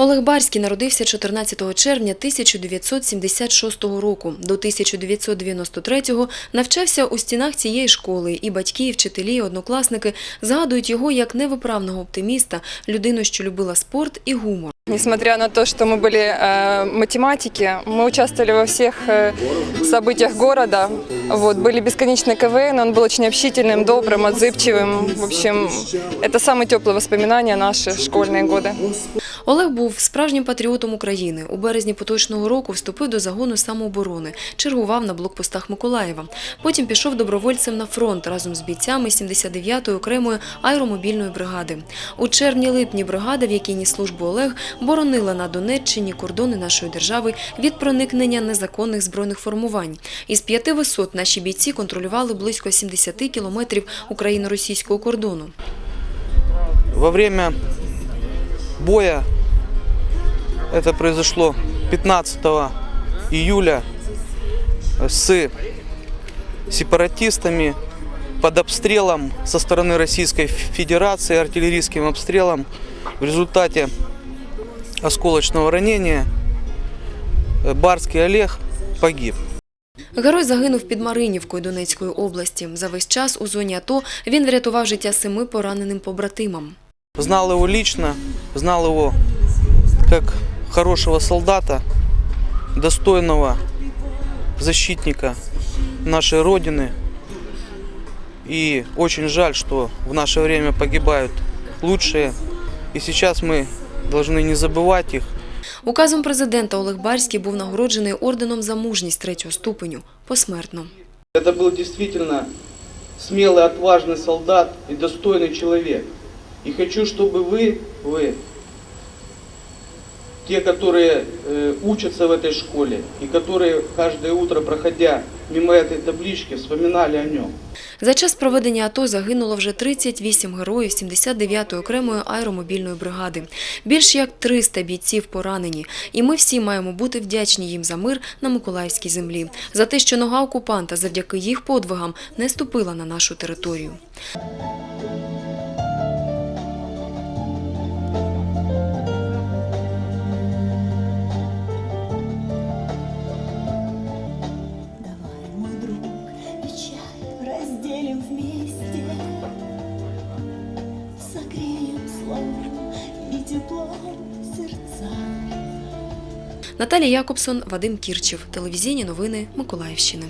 Олег Барський народився 14 червня 1976 року. До 1993-го навчався у стінах цієї школи, і батьки, і вчителі, і однокласники згадують його як невиправного оптиміста, людину, що любила спорт і гумор. Несмотря на то, что мы были э, математики, мы участвовали во всех э, событиях города. Вот, были бесконечные КВН, он был очень общительным, добрым, отзывчивым. В общем, это самые теплые воспоминания наши школьные годы. Олег був справжнім патріотом України. У березні поточного року вступив до загону самооборони, чергував на блокпостах Миколаєва. Потім пішов добровольцем на фронт разом з бійцями 79-ї окремої аеромобільної бригади. У червні-липні бригада, в якій ніс службу Олег, боронила на Донеччині кордони нашої держави від проникнення незаконних збройних формувань. Із п'яти висот наші бійці контролювали близько 70 кілометрів україно-російського кордону. Во время боя, это произошло 15 июля, с сепаратистами под обстрелом со стороны Российской Федерации, артиллерийским обстрелом, в результате осколочного ранения э, Барский Олег погиб. Герой загинув під Маринівкою Донецької області. За весь час у зоні АТО він врятував життя семи пораненим побратимам. Знал его лично, знал его как хорошего солдата, достойного защитника нашей Родины. И очень жаль, что в наше время погибают лучшие. И сейчас мы должны не забывать их, Указом президента Олег Барський був нагороджений орденом за мужність третього ступеню посмертно. Это был действительно смелый, отважный солдат и достойный человек. И хочу, чтобы вы, вы, те, которые э, учатся в этой школе и которые каждое утро, проходя мимо этой таблички, вспоминали о нем. За час проведення АТО загинуло вже 38 героїв 79-ї окремої аеромобільної бригади. Більш як 300 бійців поранені. І ми всі маємо бути вдячні їм за мир на Миколаївській землі, за те, що нога окупанта завдяки їх подвигам не ступила на нашу територію. Вместе, Согреем словом и теплом сердца. Наталія Якобсон, Вадим Кірчев. Телевізійні новини Миколаївщини.